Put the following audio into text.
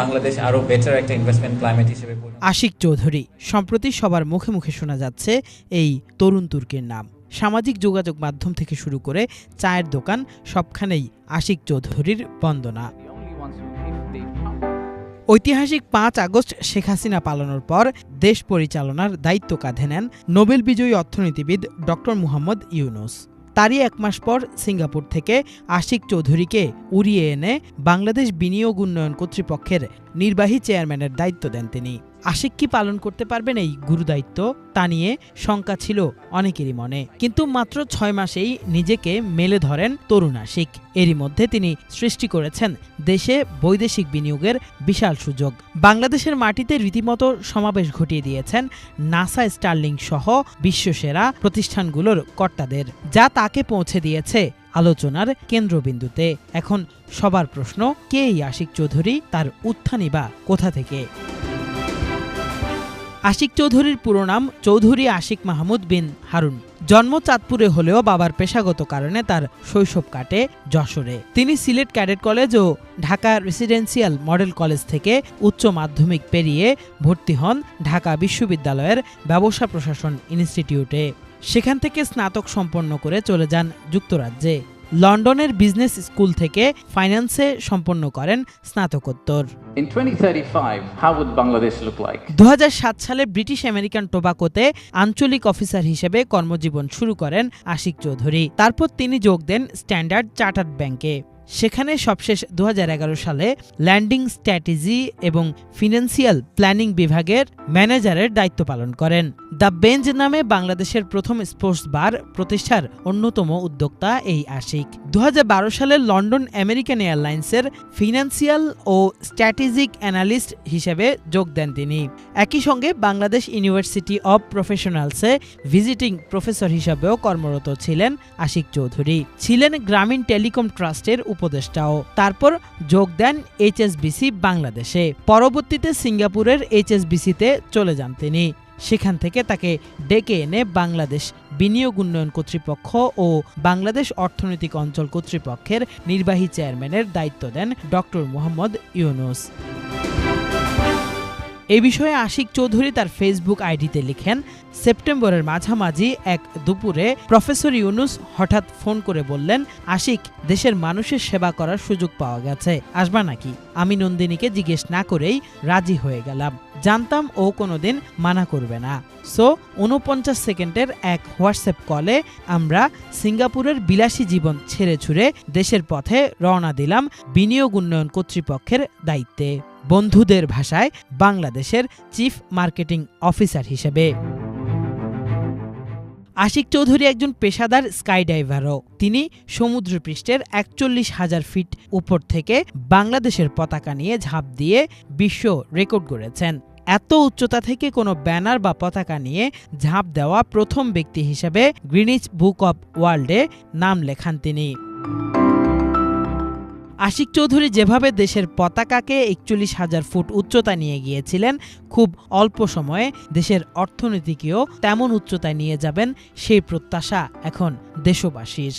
বাংলাদেশ আরও বেটার একটা investment climate হিসেবে আশিক চৌধুরী, সম্প্রতি সবার মুখে মুখে শোনা যাচ্ছে এই তরুণ তুর্কির নাম। সামাজিক যোগাযোগ মাধ্যম থেকে শুরু করে চায়ের দোকান, সবখানেই আশিক চৌধুরীর বন্দনা। ঐতিহাসিক পাঁচ আগস্ট শেখ হাসিনা পালানোর পর দেশ পরিচালনার দায়িত্ব কাঁধে নেন নোবেল বিজয়ী অর্থনীতিবিদ ডক্টর মুহাম্মদ ইউনুস। তারই এক মাস পর সিঙ্গাপুর থেকে আশিক চৌধুরীকে উড়িয়ে এনে বাংলাদেশ বিনিয়োগ উন্নয়ন কর্তৃপক্ষের নির্বাহী চেয়ারম্যানের দায়িত্ব দেন তিনি। আশিক কি পালন করতে পারবেন এই গুরুদায়িত্ব? তা নিয়ে শঙ্কা ছিল অনেকেরই মনে। কিন্তু মাত্র ছয় মাসেই নিজেকে মেলে ধরেন তরুণ আশিক। এরই মধ্যে তিনি সৃষ্টি করেছেন দেশে বৈদেশিক বিনিয়োগের বিশাল সুযোগ। বাংলাদেশের মাটিতে রীতিমতো সমাবেশ ঘটিয়ে দিয়েছেন নাসা স্টার্লিং সহ বিশ্বসেরা প্রতিষ্ঠানগুলোর কর্তাদের, যা তাকে পৌঁছে দিয়েছে আলোচনার কেন্দ্রবিন্দুতে। এখন সবার প্রশ্ন, কে এই আশিক চৌধুরী? তার উত্থানই বা কোথা থেকে? আশিক চৌধুরীর পুরো নাম চৌধুরী আশিক মাহমুদ বিন হারুন। জন্ম চাঁদপুরে হলেও বাবার পেশাগত কারণে তার শৈশব কাটে যশোরে। তিনি সিলেট ক্যাডেট কলেজ ও ঢাকা রেসিডেন্সিয়াল মডেল কলেজ থেকে উচ্চ মাধ্যমিক পেরিয়ে ভর্তি হন ঢাকা বিশ্ববিদ্যালয়ের ব্যবসা প্রশাসন ইনস্টিটিউটে। সেখান থেকে স্নাতক সম্পন্ন করে চলে যান যুক্তরাজ্যে। লন্ডনের বিজনেস স্কুল থেকে ফাইন্যান্সে সম্পন্ন করেন স্নাতকোত্তর। In 2035, how would Bangladesh look like? দু সালে ব্রিটিশ আমেরিকান টোবাকোতে আঞ্চলিক অফিসার হিসেবে কর্মজীবন শুরু করেন আশিক চৌধুরী। তারপর তিনি যোগ দেন স্ট্যান্ডার্ড চার্টার্ড ব্যাংকে। সেখানে সবশেষ দু হাজার এগারো সালে ল্যান্ডিং স্ট্র্যাটেজি এবং ফিনান্সিয়াল প্ল্যানিং বিভাগের ম্যানেজারের দায়িত্ব পালন করেন। দ্য বেঞ্চ নামে বাংলাদেশের প্রথম স্পোর্টস বার প্রতিষ্ঠার অন্যতম উদ্যোক্তা এই আশিক। দু সালে লন্ডন আমেরিকান এয়ারলাইন্সের ফিনান্সিয়াল ও স্ট্র্যাটেজিক অ্যানালিস্ট হিসেবে যোগ দেন তিনি। একই সঙ্গে বাংলাদেশ ইউনিভার্সিটি অব প্রফেশনালসে ভিজিটিং প্রফেসর হিসাবেও কর্মরত ছিলেন আশিক চৌধুরী। ছিলেন গ্রামীণ টেলিকম ট্রাস্টের উপদেষ্টাও। তারপর যোগ দেন এইচএসবিসি বাংলাদেশে। পরবর্তীতে সিঙ্গাপুরের এইচএসবিসিতে চলে যান তিনি। সেখান থেকে তাকে ডেকে এনে বাংলাদেশ বিনিয়োগ উন্নয়ন কর্তৃপক্ষ ও বাংলাদেশ অর্থনৈতিক অঞ্চল কর্তৃপক্ষের নির্বাহী চেয়ারম্যানের দায়িত্ব দেন ডক্টর মোহাম্মদ ইউনুস। এই বিষয়ে আশিক চৌধুরী তার ফেসবুক আইডিতে লিখেন, সেপ্টেম্বরের মাঝামাঝি এক দুপুরে প্রফেসর ইউনুস হঠাৎ ফোন করে বললেন, আশিক, দেশের মানুষের সেবা করার সুযোগ পাওয়া গেছে, আসবা নাকি? আমি নন্দিনীকে জিজ্ঞেস না করেই রাজি হয়ে গেলাম। জানতাম ও কোনোদিন মানা করবে না। সো উনপঞ্চাশ সেকেন্ডের এক হোয়াটসঅ্যাপ কলে আমরা সিঙ্গাপুরের বিলাসী জীবন ছেড়ে ছুড়ে দেশের পথে রওনা দিলাম বিনিয়োগ উন্নয়ন কর্তৃপক্ষের দায়িত্বে। বন্ধুদের ভাষায় বাংলাদেশের চিফ মার্কেটিং অফিসার হিসেবে। আশিক চৌধুরী একজন পেশাদার স্কাইডাইভারও। তিনি সমুদ্রপৃষ্ঠের একচল্লিশ হাজার ফিট উপর থেকে বাংলাদেশের পতাকা নিয়ে ঝাঁপ দিয়ে বিশ্ব রেকর্ড গড়েছেন। এত উচ্চতা থেকে কোনো ব্যানার বা পতাকা নিয়ে ঝাঁপ দেওয়া প্রথম ব্যক্তি হিসেবে গ্রিনিচ বুক অব ওয়ার্ল্ডে নাম লেখান তিনি। আশিক চৌধুরী যেভাবে দেশের পতাকাকে একচল্লিশ হাজার ফুট উচ্চতা নিয়ে গিয়েছিলেন, খুব অল্প সময়ে দেশের অর্থনীতিকেও তেমন উচ্চতায় নিয়ে যাবেন সেই প্রত্যাশা এখন দেশবাসীর।